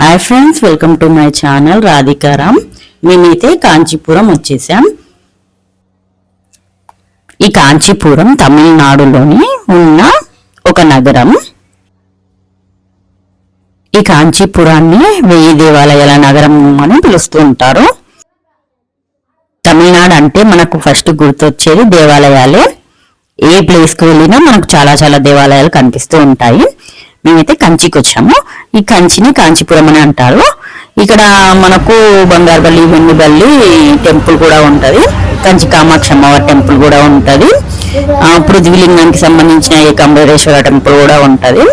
Hi friends welcome to my channel Radhika Ram మేమైతే కాంచీపురం వచ్చేసాం. ఈ కాంచీపురం తమిళనాడులోని ఉన్న ఒక నగరం. ఈ కాంచీపురాన్ని వెయ్యి దేవాలయాల నగరం అని పిలుస్తూ ఉంటారు. తమిళనాడు అంటే మనకు ఫస్ట్ గుర్తొచ్చేది దేవాలయాలే. ఏ ప్లేస్కి వెళ్ళినా మనకు చాలా చాలా దేవాలయాలు కనిపిస్తూ ఉంటాయి. మేమైతే కంచికి వచ్చాము ఈ కంచిని కాంచీపురం అని అంటారు. ఇక్కడ మనకు బంగారుపల్లి వెన్నుబల్లి టెంపుల్ కూడా ఉంటుంది. కంచి కామాక్షి అమ్మవారి టెంపుల్ కూడా ఉంటుంది. పృథ్వీలింగానికి సంబంధించిన ఏకాంబరేశ్వర టెంపుల్ కూడా ఉంటుంది.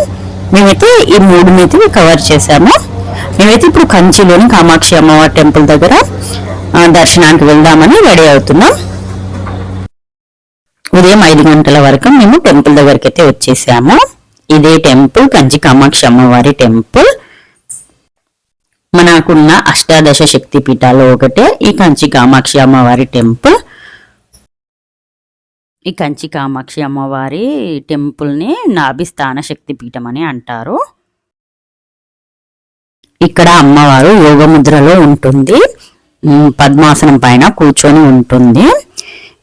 మేమైతే ఈ మూడు మీద కవర్ చేశాము. మేమైతే ఇప్పుడు కంచిలోని కామాక్షి అమ్మవారి టెంపుల్ దగ్గర దర్శనానికి వెళ్దామని రెడీ అవుతున్నాం. ఉదయం ఐదు గంటల వరకు మేము టెంపుల్ దగ్గరికి అయితే వచ్చేసాము. ఇదే టెంపుల్ కంచి కామాక్షి అమ్మవారి టెంపుల్. మనకున్న అష్టాదశ శక్తి పీఠాలు ఒకటే ఈ కంచి కామాక్షి అమ్మవారి టెంపుల్. ఈ కంచి కామాక్షి అమ్మవారి టెంపుల్ని నాభిస్థాన శక్తి పీఠం అని అంటారు. ఇక్కడ అమ్మవారు యోగముద్రలో ఉంటుంది. పద్మాసనం పైన కూర్చొని ఉంటుంది.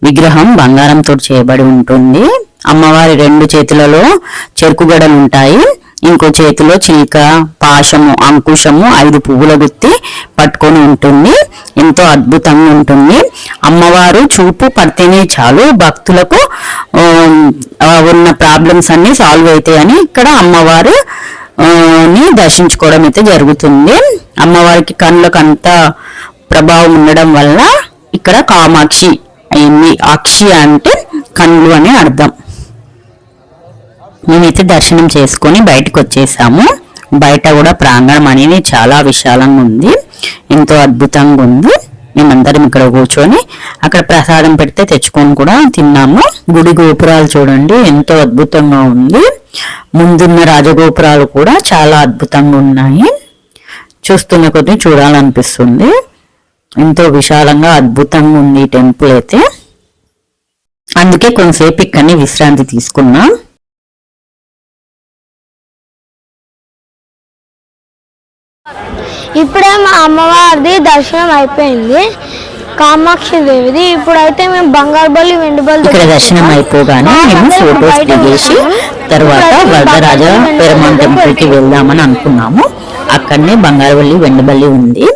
విగ్రహం బంగారంతో చేయబడి ఉంటుంది. అమ్మవారి రెండు చేతులలో చెరుకు గడలు ఉంటాయి. ఇంకో చేతిలో చీక పాశము అంకుశము ఐదు పువ్వుల గుత్తి పట్టుకొని ఉంటుంది. ఎంతో అద్భుతంగా ఉంటుంది. అమ్మవారు చూపు పడితేనే చాలు. భక్తులకు ఉన్న ప్రాబ్లమ్స్ అన్ని సాల్వ్ అవుతాయని ఇక్కడ అమ్మవారు ని దర్శించుకోవడం అయితే జరుగుతుంది. అమ్మవారికి కళ్ళకు అంత ప్రభావం ఉండడం వల్ల ఇక్కడ కామాక్షి అయింది. అక్షి అంటే కళ్ళు అని అర్థం. మేమైతే దర్శనం చేసుకొని బయటకు వచ్చేసాము బయట కూడా ప్రాంగణం అనేది చాలా విశాలంగా ఉంది. ఎంతో అద్భుతంగా ఉంది. మేమందరం ఇక్కడ కూర్చొని అక్కడ ప్రసాదం పెడితే తెచ్చుకొని కూడా తిన్నాము. గుడి గోపురాలు చూడండి ఎంతో అద్భుతంగా ఉంది. ముందున్న రాజగోపురాలు కూడా చాలా అద్భుతంగా ఉన్నాయి. చూస్తున్న కొద్ది చూడాలనిపిస్తుంది. ఎంతో విశాలంగా అద్భుతంగా ఉంది ఈ టెంపుల్ అయితే. అందుకే కొంతసేపు ఇక్కడనే విశ్రాంతి తీసుకున్నాం. ఇప్పుడే మా అమ్మవారిది దర్శనం అయిపోయింది. కామాక్షి దేవిది. ఇప్పుడైతే మేము బంగారుబల్లి వెండిబల్లి ఇక్కడ దర్శనం అయిపోగానే మేము ఫొటోస్ దిగేసి తర్వాత వరదరాజ పెరమాన్ టెంపుల్కి వెళ్దామని అనుకున్నాము. అక్కడనే బంగారవల్లి వెండబల్లి ఉంది.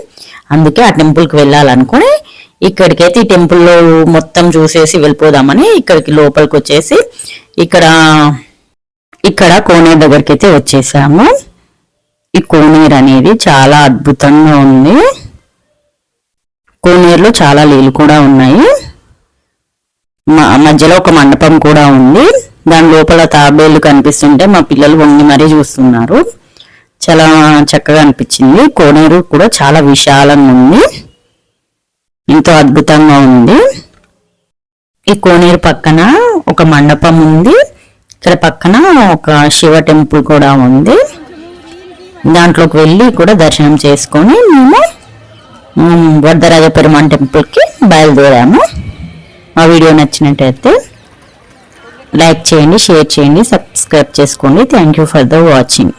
అందుకే ఆ టెంపుల్కి వెళ్ళాలనుకుని ఇక్కడికైతే ఈ టెంపుల్లో మొత్తం చూసేసి వెళ్ళిపోదామని ఇక్కడికి లోపలికి వచ్చేసి ఇక్కడ ఇక్కడ కోనేరు దగ్గరికి అయితే వచ్చేసాము. ఈ కోనేరు అనేది చాలా అద్భుతంగా ఉంది. కోనేరులో చాలా నీళ్ళు కూడా ఉన్నాయి. మ- మధ్యలో ఒక మండపం కూడా ఉంది. దాని లోపల తాబేళ్ళు కనిపిస్తుంటే మా పిల్లలు వంగి మరీ చూస్తున్నారు. చాలా చక్కగా అనిపించింది. కోనేరు కూడా చాలా విశాలంగా ఉంది. ఎంతో అద్భుతంగా ఉంది. ఈ కోనేరు పక్కన ఒక మండపం ఉంది. ఇక్కడ పక్కన ఒక శివ టెంపుల్ కూడా ఉంది. దాంట్లోకి వెళ్ళి కూడా దర్శనం చేసుకొని మేము వరదరాజ పెరుమాన్ టెంపుల్కి బయలుదేరాము. మా వీడియో నచ్చినట్టయితే లైక్ చేయండి షేర్ చేయండి సబ్స్క్రైబ్ చేసుకోండి. Thank you for the watching